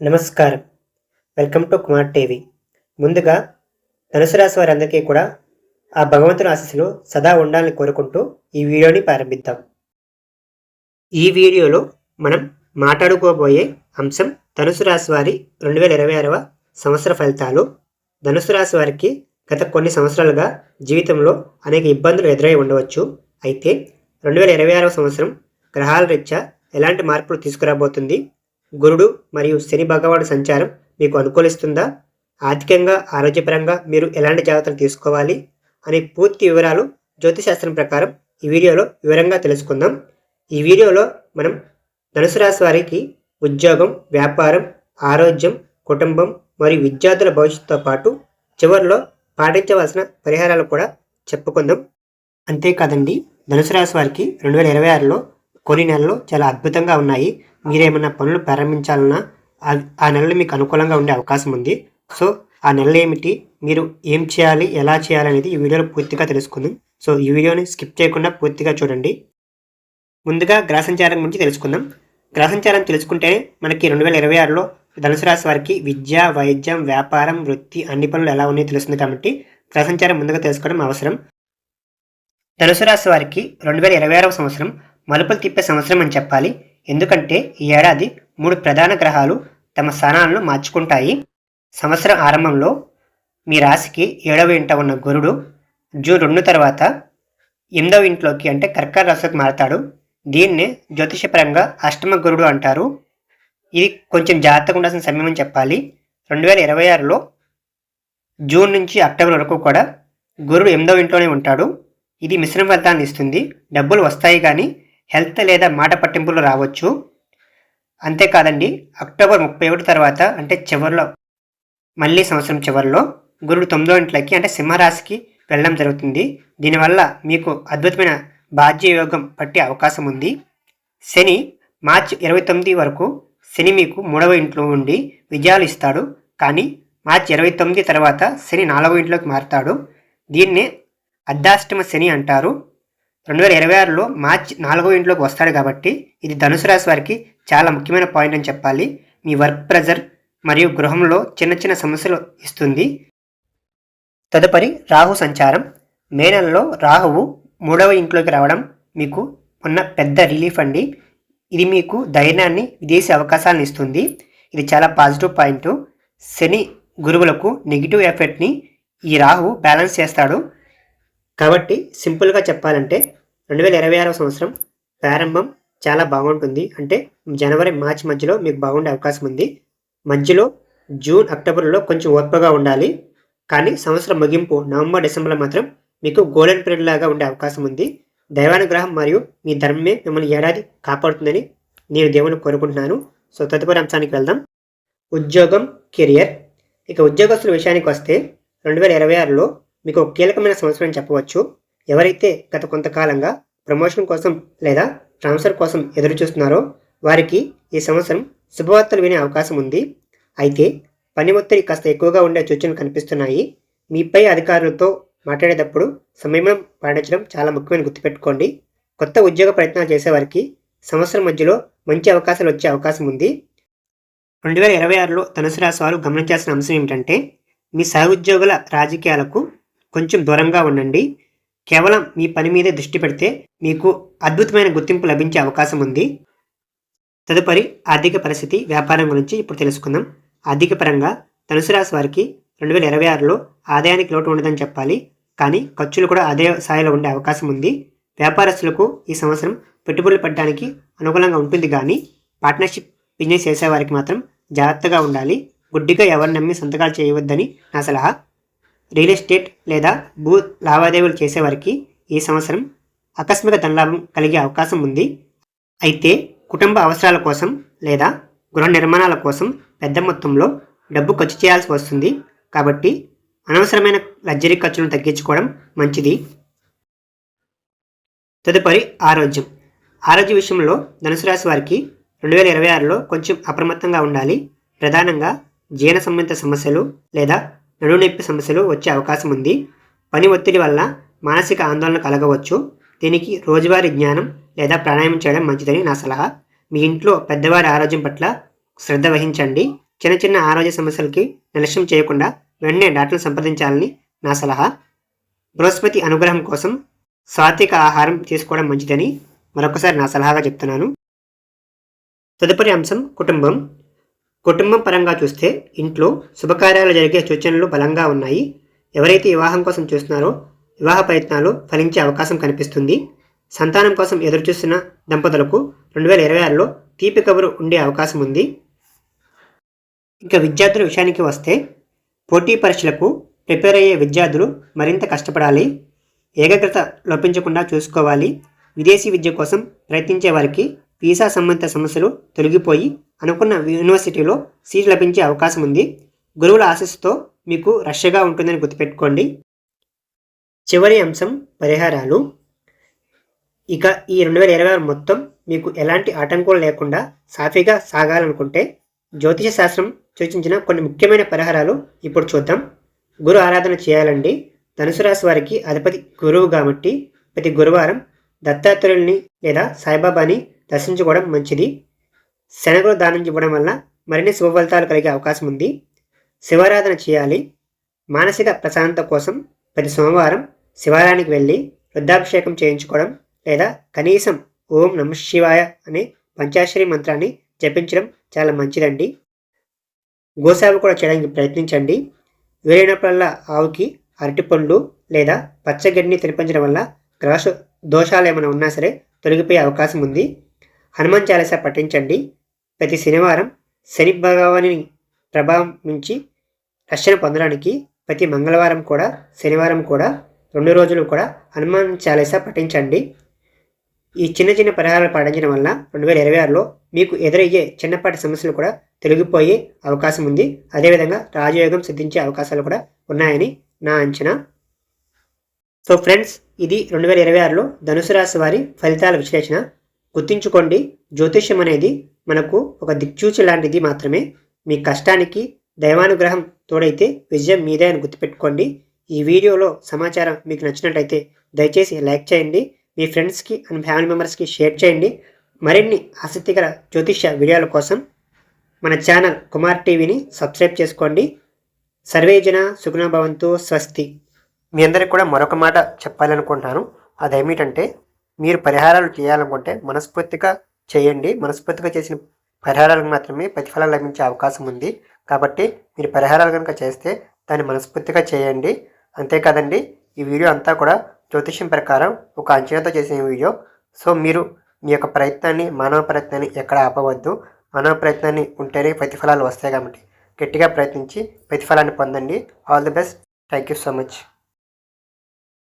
నమస్కారం. Welcome to Kumar TV. ముందుగా ధనుసు రాశి వారందరికీ కూడా ఆ భగవంతుని ఆశీస్సులు సదా ఉండాలని కోరుకుంటూ ఈ వీడియోని ప్రారంభిద్దాం. ఈ వీడియోలో మనం మాట్లాడుకోబోయే అంశం ధనుసు రాశి వారి రెండు వేల ఇరవై ఆరవ సంవత్సర ఫలితాలు. ధనుసు రాశి వారికి గత కొన్ని సంవత్సరాలుగా జీవితంలో అనేక ఇబ్బందులు ఎదురై ఉండవచ్చు. అయితే రెండు వేల ఇరవై ఆరవ సంవత్సరం గ్రహాల రీత్యా ఎలాంటి మార్పులు తీసుకురాబోతుంది? గురుడు మరియు శని భగవాడు సంచారం మీకు అనుకూలిస్తుందా? ఆర్థికంగా ఆరోగ్యపరంగా మీరు ఎలాంటి జాగ్రత్తలు తీసుకోవాలి? అనే పూర్తి వివరాలు జ్యోతిశాస్త్రం ప్రకారం ఈ వీడియోలో వివరంగా తెలుసుకుందాం. ఈ వీడియోలో మనం ధనుసు రాశి వారికి ఉద్యోగం వ్యాపారం ఆరోగ్యం కుటుంబం మరియు విద్యార్థుల భవిష్యత్తుతో పాటు చివరిలో పాటించవలసిన పరిహారాలు కూడా చెప్పుకుందాం. అంతేకాదండి ధనుసు రాశి వారికి రెండు వేల ఇరవై ఆరులో కొన్ని నెలలు చాలా అద్భుతంగా ఉన్నాయి. మీరేమైనా పనులు ప్రారంభించాలన్నా ఆ- నెలలు మీకు అనుకూలంగా ఉండే అవకాశం ఉంది. సో ఆ నెలలు ఏమిటి? మీరు ఏం చేయాలి? ఎలా చేయాలి అనేది ఈ వీడియోలో పూర్తిగా తెలుసుకుందాం. సో ఈ వీడియోని స్కిప్ చేయకుండా పూర్తిగా చూడండి. ముందుగా గ్రహసంచారం గురించి తెలుసుకుందాం. గ్రహసంచారం తెలుసుకుంటేనే మనకి రెండు వేల ఇరవై ఆరులో ధనుసు రాశి వారికి విద్య వైద్యం వ్యాపారం వృత్తి అన్ని పనులు ఎలా ఉన్నాయో తెలుస్తుంది కాబట్టి గ్రహసంచారం ముందుగా తెలుసుకోవడం అవసరం. ధనుసు రాశి వారికి రెండు వేల ఇరవై ఆరవ సంవత్సరం మలుపులు తిప్పే సంవత్సరం అని చెప్పాలి. ఎందుకంటే ఈ ఏడాది మూడు ప్రధాన గ్రహాలు తమ స్థానాలను మార్చుకుంటాయి. సంవత్సరం ఆరంభంలో మీ రాశికి ఏడవ ఇంట ఉన్న గురుడు జూన్ రెండు తర్వాత ఎనిమిదవ ఇంట్లోకి అంటే కర్కర రాశికి మారతాడు. దీన్నే జ్యోతిషపరంగా అష్టమ గురుడు అంటారు. ఇది కొంచెం జాగ్రత్తగా ఉండాల్సిన సమయం అని చెప్పాలి. రెండు వేల ఇరవై ఆరులో జూన్ నుంచి అక్టోబర్ వరకు కూడా గురుడు ఎనిమిదవ ఇంట్లోనే ఉంటాడు. ఇది మిశ్రమ ఫలితాన్ని ఇస్తుంది. డబ్బులు వస్తాయి కానీ హెల్త్ లేదా మాట పట్టింపులు రావచ్చు. అంతేకాదండి అక్టోబర్ ముప్పై ఒకటి తర్వాత అంటే చివరిలో మళ్ళీ సంవత్సరం చివరిలో గురుడు తొమ్మిదో ఇంట్లోకి అంటే సింహరాశికి వెళ్ళడం జరుగుతుంది. దీనివల్ల మీకు అద్భుతమైన భాగ్యయోగం పట్టే అవకాశం ఉంది. శని మార్చి ఇరవై తొమ్మిది వరకు శని మీకు మూడవ ఇంట్లో ఉండి విజయాలు ఇస్తాడు. కానీ మార్చి ఇరవై తొమ్మిది తర్వాత శని నాలుగవ ఇంట్లోకి మారుతాడు. దీన్నే అర్ధాష్టమ శని అంటారు. రెండు వేల ఇరవై ఆరులో మార్చ్ నాలుగో ఇంట్లోకి వస్తాడు కాబట్టి ఇది ధనుసు రాశి వారికి చాలా ముఖ్యమైన పాయింట్ అని చెప్పాలి. మీ వర్క్ ప్రెజర్ మరియు గృహంలో చిన్న చిన్న సమస్యలు ఇస్తుంది. తదుపరి రాహు సంచారం. మే నెలలో రాహువు మూడవ ఇంట్లోకి రావడం మీకు ఉన్న పెద్ద రిలీఫ్ అండి. ఇది మీకు ధైర్యాన్ని విదేశీ అవకాశాలను ఇస్తుంది. ఇది చాలా పాజిటివ్ పాయింట్ శని గురువులకు నెగిటివ్ ఎఫెక్ట్ని ఈ రాహు బ్యాలెన్స్ చేస్తాడు. కాబట్టి సింపుల్గా చెప్పాలంటే రెండు వేల ఇరవై ఆరవ సంవత్సరం ప్రారంభం చాలా బాగుంటుంది. అంటే జనవరి మార్చి మధ్యలో మీకు బాగుండే అవకాశం ఉంది. మధ్యలో జూన్ అక్టోబర్లో కొంచెం ఓర్పుగా ఉండాలి. కానీ సంవత్సరం ముగింపు నవంబర్ డిసెంబర్లో మాత్రం మీకు గోల్డెన్ పీరియడ్ లాగా ఉండే అవకాశం ఉంది. దైవానుగ్రహం మరియు మీ ధర్మమే మిమ్మల్ని ఏడాది కాపాడుతుందని నేను దేవుని కోరుకుంటున్నాను. సో తదుపరి అంశానికి వెళ్దాం. ఉద్యోగం కెరియర్. ఇక ఉద్యోగస్తుల విషయానికి వస్తే రెండు వేల ఇరవై ఆరులో మీకు ఒక కీలకమైన సంవత్సరం అని చెప్పవచ్చు. ఎవరైతే గత కొంతకాలంగా ప్రమోషన్ కోసం లేదా ట్రాన్స్ఫర్ కోసం ఎదురు చూస్తున్నారో వారికి ఈ సంవత్సరం శుభవార్తలు వినే అవకాశం ఉంది. అయితే పని ఒత్తిడి కాస్త ఎక్కువగా ఉండే సూచనలు కనిపిస్తున్నాయి. మీపై అధికారులతో మాట్లాడేటప్పుడు సంయమనం పాటించడం చాలా ముఖ్యమైన గుర్తుపెట్టుకోండి. కొత్త ఉద్యోగ ప్రయత్నాలు చేసేవారికి సంవత్సరం మధ్యలో మంచి అవకాశాలు వచ్చే అవకాశం ఉంది. రెండు వేల ఇరవై ఆరులో ధనుసు రాశి వారు గమనించాల్సిన అంశం ఏమిటంటే మీ సహోద్యోగుల రాజకీయాలకు కొంచెం దూరంగా ఉండండి. కేవలం మీ పని మీదే దృష్టి పెడితే మీకు అద్భుతమైన గుర్తింపు లభించే అవకాశం ఉంది. తదుపరి ఆర్థిక పరిస్థితి వ్యాపారం గురించి ఇప్పుడు తెలుసుకుందాం. ఆర్థిక పరంగా ధనుసు రాశి వారికి రెండు వేల ఇరవై ఆరులో ఆదాయానికి లోటు ఉండదని చెప్పాలి. కానీ ఖర్చులు కూడా అదే స్థాయిలో ఉండే అవకాశం ఉంది. వ్యాపారస్తులకు ఈ సంవత్సరం పెట్టుబడులు పెట్టడానికి అనుకూలంగా ఉంటుంది కానీ పార్ట్నర్షిప్ బిజినెస్ చేసేవారికి మాత్రం జాగ్రత్తగా ఉండాలి. గుడ్డిగా ఎవరిని నమ్మి సంతకాలు చేయవద్దని నా సలహా. రియల్ ఎస్టేట్ లేదా భూ లావాదేవీలు చేసేవారికి ఈ సంవత్సరం ఆకస్మిక ధనలాభం కలిగే అవకాశం ఉంది. అయితే కుటుంబ అవసరాల కోసం లేదా గృహ నిర్మాణాల కోసం పెద్ద మొత్తంలో డబ్బు ఖర్చు చేయాల్సి వస్తుంది. కాబట్టి అనవసరమైన లగ్జరీ ఖర్చులను తగ్గించుకోవడం మంచిది. తదుపరి ఆరోగ్యం. ఆరోగ్య విషయంలో ధనుసు రాశి వారికి రెండు వేల ఇరవై ఆరులో కొంచెం అప్రమత్తంగా ఉండాలి. ప్రధానంగా జీర్ణ సంబంధిత సమస్యలు లేదా నడుము నొప్పి సమస్యలు వచ్చే అవకాశం ఉంది. పని ఒత్తిడి వల్ల మానసిక ఆందోళన కలగవచ్చు. దీనికి రోజువారీ జ్ఞానం లేదా ప్రాణాయామం చేయడం మంచిదని నా సలహా. మీ ఇంట్లో పెద్దవారి ఆరోగ్యం పట్ల శ్రద్ధ వహించండి. చిన్న చిన్న ఆరోగ్య సమస్యలకి నిర్లక్ష్యం చేయకుండా వెంటనే డాక్టర్ని సంప్రదించాలని నా సలహా. బృహస్పతి అనుగ్రహం కోసం సాత్విక ఆహారం తీసుకోవడం మంచిదని మరొకసారి నా సలహాగా చెప్తున్నాను. తదుపరి అంశం కుటుంబం. కుటుంబం పరంగా చూస్తే ఇంట్లో శుభకార్యాలు జరిగే సూచనలు బలంగా ఉన్నాయి. ఎవరైతే వివాహం కోసం చూస్తున్నారో వివాహ ప్రయత్నాలు ఫలించే అవకాశం కనిపిస్తుంది. సంతానం కోసం ఎదురుచూస్తున్న దంపతులకు రెండు వేల ఇరవై ఆరులో తీపి కబురు ఉండే అవకాశం ఉంది. ఇంకా విద్యార్థుల విషయానికి వస్తే పోటీ పరీక్షలకు ప్రిపేర్ అయ్యే విద్యార్థులు మరింత కష్టపడాలి. ఏకాగ్రత లోపించకుండా చూసుకోవాలి. విదేశీ విద్య కోసం ప్రయత్నించే వారికి వీసా సంబంధిత సమస్యలు తొలగిపోయి అనుకున్న యూనివర్సిటీలో సీట్ లభించే అవకాశం ఉంది. గురువుల ఆశస్సుతో మీకు రష్గా ఉంటుందని గుర్తుపెట్టుకోండి. చివరి అంశం పరిహారాలు. ఇక ఈ రెండు వేల ఇరవై ఆరు మొత్తం మీకు ఎలాంటి ఆటంకాలు లేకుండా సాఫీగా సాగాలనుకుంటే జ్యోతిష శాస్త్రం సూచించిన కొన్ని ముఖ్యమైన పరిహారాలు ఇప్పుడు చూద్దాం. గురు ఆరాధన చేయాలండి. ధనుసు రాశి వారికి అధిపతి గురువు కాబట్టి ప్రతి గురువారం దత్తాత్రేయుల్ని లేదా సాయిబాబాని దర్శించుకోవడం మంచిది. శనగలు దానం ఇవ్వడం వల్ల మరిన్ని శుభ ఫలితాలు కలిగే అవకాశం ఉంది. శివారాధన చేయాలి. మానసిక ప్రశాంతత కోసం ప్రతి సోమవారం శివాలయానికి వెళ్ళి రుద్రాభిషేకం చేయించుకోవడం లేదా కనీసం ఓం నమ శివాయ అనే పంచాశ్రీ మంత్రాన్ని జపించడం చాలా మంచిదండి. గోసేవ కూడా చేయడానికి ప్రయత్నించండి. వీలైనప్పుడల్లా ఆవుకి అరటిపండ్లు లేదా పచ్చగడ్డిని తినిపించడం వల్ల గ్రహ దోషాలు ఏమైనా ఉన్నా సరే తొలగిపోయే అవకాశం ఉంది. హనుమాన్ చాలీస పఠించండి. ప్రతి శనివారం శని భగవాని ప్రభావం నుంచి రక్షణ పొందడానికి ప్రతి మంగళవారం కూడా శనివారం కూడా రెండు రోజులు కూడా హనుమాన్ చాలీస పఠించండి. ఈ చిన్న చిన్న పరిహారాలు పాటించడం వల్ల రెండు వేల ఇరవై ఆరులో మీకు ఎదురయ్యే చిన్నపాటి సమస్యలు కూడా తొలగిపోయే అవకాశం ఉంది. అదేవిధంగా రాజయోగం సిద్ధించే అవకాశాలు కూడా ఉన్నాయని నా అంచనా. సో ఫ్రెండ్స్ ఇది రెండు వేల ఇరవై ఆరులో ధనుసు రాశి వారి ఫలితాల విశ్లేషణ. గుర్తించుకోండి జ్యోతిష్యం అనేది మనకు ఒక దిక్చూచి లాంటిది మాత్రమే. మీ కష్టానికి దైవానుగ్రహం తోడైతే విజయం మీదే అని గుర్తుపెట్టుకోండి. ఈ వీడియోలో సమాచారం మీకు నచ్చినట్టయితే దయచేసి లైక్ చేయండి మీ ఫ్రెండ్స్కి అండ్ ఫ్యామిలీ మెంబర్స్కి షేర్ చేయండి. మరిన్ని ఆసక్తికర జ్యోతిష్య వీడియోల కోసం మన ఛానల్ కుమార్ టీవీని సబ్స్క్రైబ్ చేసుకోండి. సర్వేజన సుగుణభవంతు స్వస్తి. మీ అందరికి కూడా మరొక మాట చెప్పాలనుకుంటాను. అదేమిటంటే మీరు పరిహారాలు చేయాలనుకుంటే మనస్ఫూర్తిగా చేయండి. మనస్ఫూర్తిగా చేసిన పరిహారాలకు మాత్రమే ప్రతిఫలం లభించే అవకాశం ఉంది. కాబట్టి మీరు పరిహారాలు కనుక చేస్తే దాన్ని మనస్ఫూర్తిగా చేయండి. అంతేకాదండి ఈ వీడియో అంతా కూడా జ్యోతిష్యం ప్రకారం ఒక అంచనాతో చేసిన వీడియో. సో మీరు మీ యొక్క ప్రయత్నాన్ని మానవ ప్రయత్నాన్ని ఎక్కడ ఆపవద్దు. మానవ ప్రయత్నాన్ని ఉంటేనే ప్రతిఫలాలు వస్తాయి కాబట్టి గట్టిగా ప్రయత్నించి ప్రతిఫలాన్ని పొందండి. All the best thank you so much